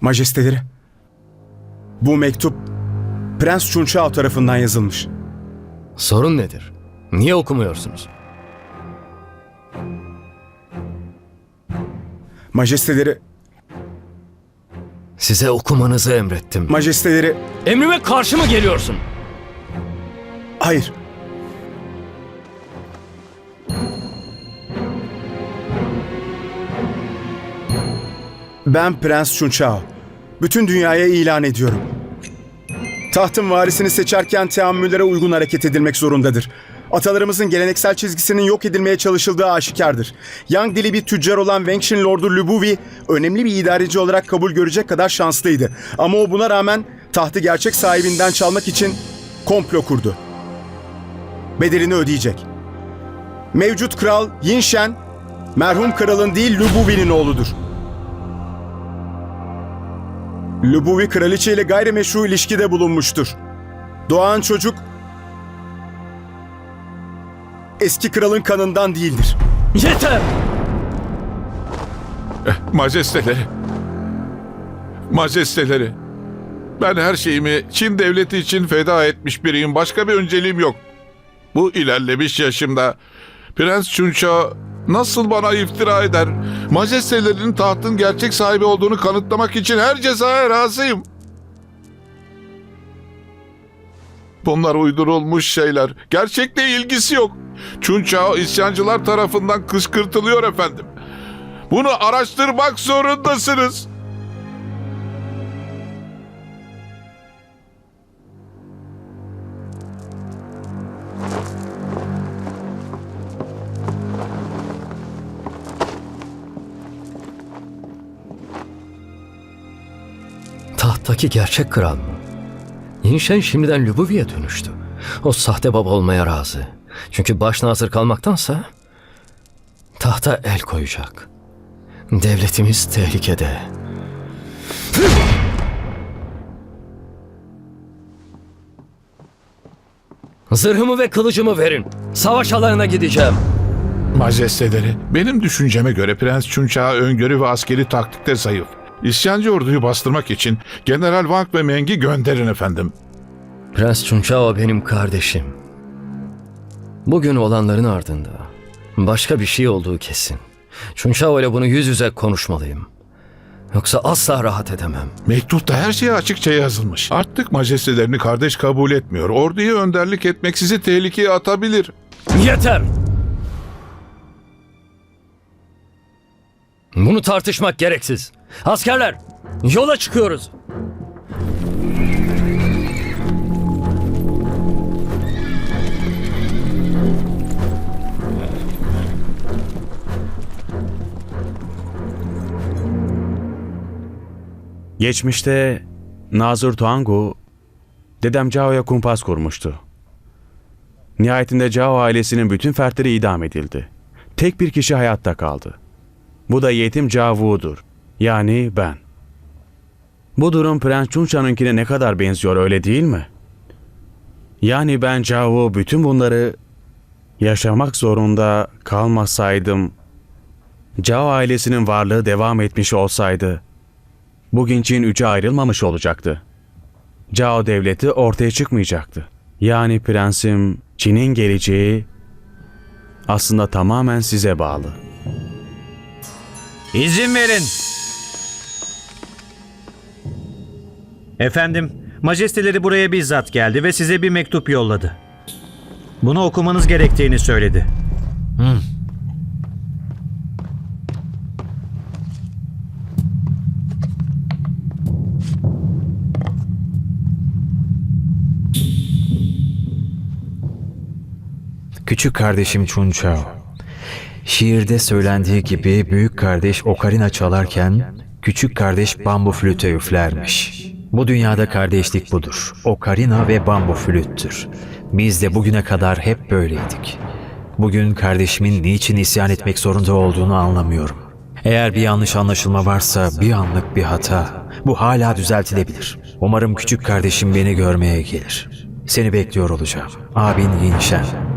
Majesteleri. Bu mektup Prens Chunchao tarafından yazılmış. Sorun nedir? Niye okumuyorsunuz? Majesteleri, Size okumanızı emrettim. majesteleri, Emrime karşı mı geliyorsun? hayır. Ben Prens Chunchao. Bütün dünyaya ilan ediyorum. Tahtın varisini seçerken teamüllere uygun hareket edilmek zorundadır. Atalarımızın geleneksel çizgisinin yok edilmeye çalışıldığı aşikardır. Yang dili bir tüccar olan Wengxin Lordu Lubuvi önemli bir idareci olarak kabul görecek kadar şanslıydı. Ama o buna rağmen tahtı gerçek sahibinden çalmak için komplo kurdu. Bedelini ödeyecek. Mevcut kral Yin Shen, merhum kralın değil Lubuvi'nin oğludur. Lubuvi kraliçe ile gayrimeşru ilişkide bulunmuştur. Doğan çocuk eski kralın kanından değildir. Yeter! Majesteleri. Majesteleri. Ben her şeyimi Çin devleti için feda etmiş biriyim. Başka bir önceliğim yok. Bu ilerlemiş yaşımda Prens Chuncha nasıl bana iftira eder? Majestelerinin tahtın gerçek sahibi olduğunu kanıtlamak için her cezaya razıyım. Bunlar uydurulmuş şeyler. Gerçekle ilgisi yok. Chuncha isyancılar tarafından kışkırtılıyor efendim. Bunu araştırmak zorundasınız. Tahttaki gerçek kral mı? Yinşen şimdiden Lubuvi'ye dönüştü. O sahte baba olmaya razı. Çünkü başnazır kalmaktansa tahta el koyacak. Devletimiz tehlikede. Zırhımı ve kılıcımı verin. Savaş alanına gideceğim. Majesteleri, benim düşünceme göre Prens Chuncha öngörü ve askeri taktikte zayıf. İsyancı orduyu bastırmak için General Wang ve Meng'i gönderin efendim. Prens Chunchao benim kardeşim. Bugün olanların ardında başka bir şey olduğu kesin. Chunchao ile bunu yüz yüze konuşmalıyım. Yoksa asla rahat edemem. Mektupta her şey açıkça yazılmış. Artık majestelerini kardeş kabul etmiyor. Orduya önderlik etmek sizi tehlikeye atabilir. Yeter! Bunu tartışmak gereksiz. Askerler, yola çıkıyoruz. Geçmişte Nazır Tuangu dedem Cao'ya kumpas kurmuştu. Nihayetinde Cao ailesinin bütün fertleri idam edildi. Tek bir kişi hayatta kaldı. Bu da yetim Cao Wu'dur. Yani ben. Bu durum Prens Chuncha'nınkine ne kadar benziyor öyle değil mi? Yani ben Cao bütün bunları yaşamak zorunda kalmasaydım, Cao ailesinin varlığı devam etmiş olsaydı, bugün Çin üçe ayrılmamış olacaktı. Cao devleti ortaya çıkmayacaktı. Yani prensim Çin'in geleceği aslında tamamen size bağlı. İzin verin. Efendim, majesteleri buraya bizzat geldi ve size bir mektup yolladı. Bunu okumanız gerektiğini söyledi. Küçük kardeşim Chunchao. Şiirde söylendiği gibi büyük kardeş okarina çalarken küçük kardeş bambu flüte üflermiş. Bu dünyada kardeşlik budur. Okarina ve bambu flüttür. Biz de bugüne kadar hep böyleydik. Bugün kardeşimin niçin isyan etmek zorunda olduğunu anlamıyorum. Eğer bir yanlış anlaşılma varsa bir anlık bir hata. Bu hala düzeltilebilir. Umarım küçük kardeşim beni görmeye gelir. Seni bekliyor olacağım. Abin Yinşen.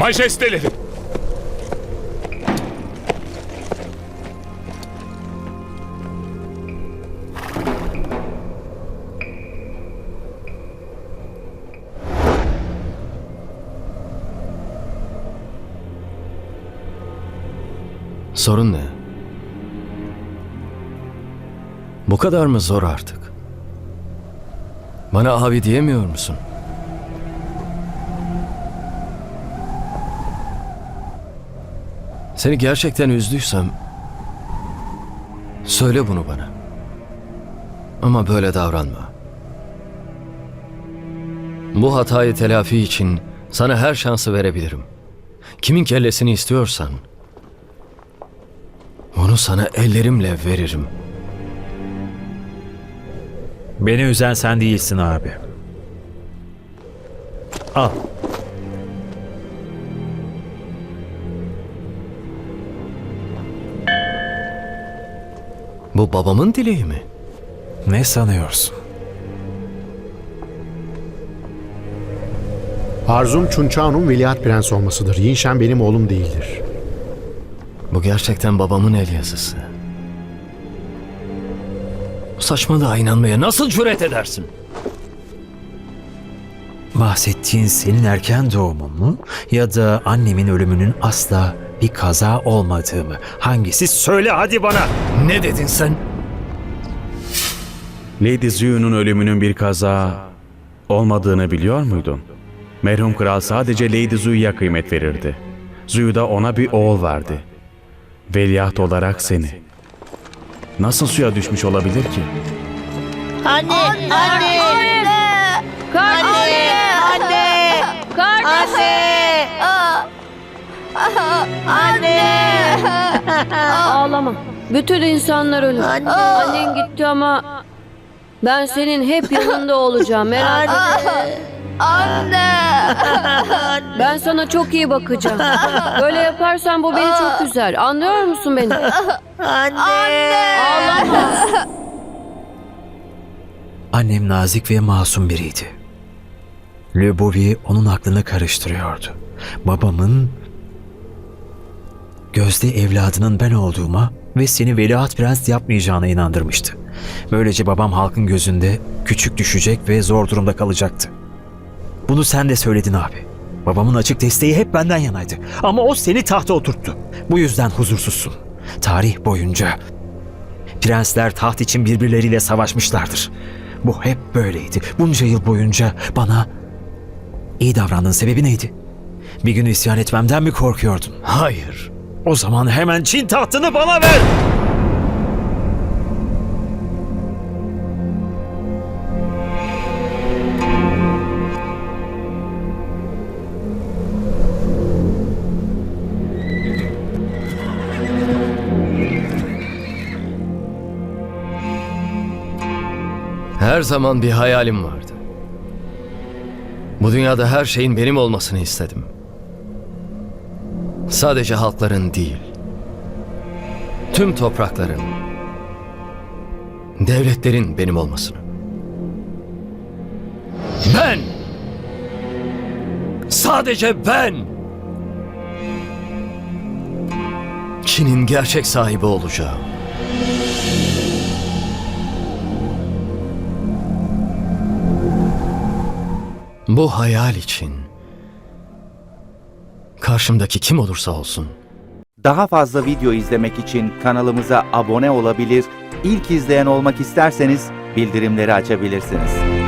Majesteleri! Sorun ne? Bu kadar mı zor artık? Bana abi diyemiyor musun? Seni gerçekten üzdüysem söyle bunu bana. Ama böyle davranma. Bu hatayı telafi için sana her şansı verebilirim. Kimin kellesini istiyorsan onu sana ellerimle veririm. Beni üzen sen değilsin abi. Al. Bu babamın dileği mi? Ne sanıyorsun? Arzum Chunchao'nun veliaht prens olmasıdır. Yinshen benim oğlum değildir. Bu gerçekten babamın el yazısı. Bu saçmalığa inanmaya nasıl cüret edersin? Bahsettiğin senin erken doğumun mu? Ya da annemin ölümünün asla bir kaza olmadığı mı? Hangisi? Söyle hadi bana. Ne dedin sen? Lady Ziyu'nun ölümünün bir kaza olmadığını biliyor muydun? Merhum kral sadece Lady Ziyu'ya kıymet verirdi. Ziyu da ona bir oğul verdi. Veliaht olarak seni. Nasıl suya düşmüş olabilir ki? Anne, anne, anne, kardeşim, anne, kardeşim, anne, Ağlama. Bütün insanlar ölür. Annen gitti ama ben senin hep yanında olacağım. Merak etme. anne, Ben sana çok iyi bakacağım. Böyle yaparsan bu beni çok üzer. Anlıyor musun beni? anne, Ağlama. Annem nazik ve masum biriydi. Le Bouvier onun aklını karıştırıyordu. Babamın gözde evladının ben olduğuma ve seni veliaht prens yapmayacağına inandırmıştı. Böylece babam halkın gözünde küçük düşecek ve zor durumda kalacaktı. Bunu sen de söyledin abi. Babamın açık desteği hep benden yanaydı. Ama o seni tahta oturttu. Bu yüzden huzursuzsun. Tarih boyunca Prensler taht için birbirleriyle savaşmışlardır. Bu hep böyleydi. Bunca yıl boyunca bana iyi davrandığın sebebi neydi? Bir gün isyan etmemden mi korkuyordun? Hayır. O zaman hemen Çin tahtını bana ver! Her zaman bir hayalim vardı. Bu dünyada her şeyin benim olmasını istedim. Sadece halkların değil. Tüm toprakların, devletlerin benim olmasını. Ben! Sadece ben! Çin'in gerçek sahibi olacağım. Bu hayal için karşımdaki kim olursa olsun Daha fazla video izlemek için kanalımıza abone olabilir, ilk izleyen olmak isterseniz bildirimleri açabilirsiniz.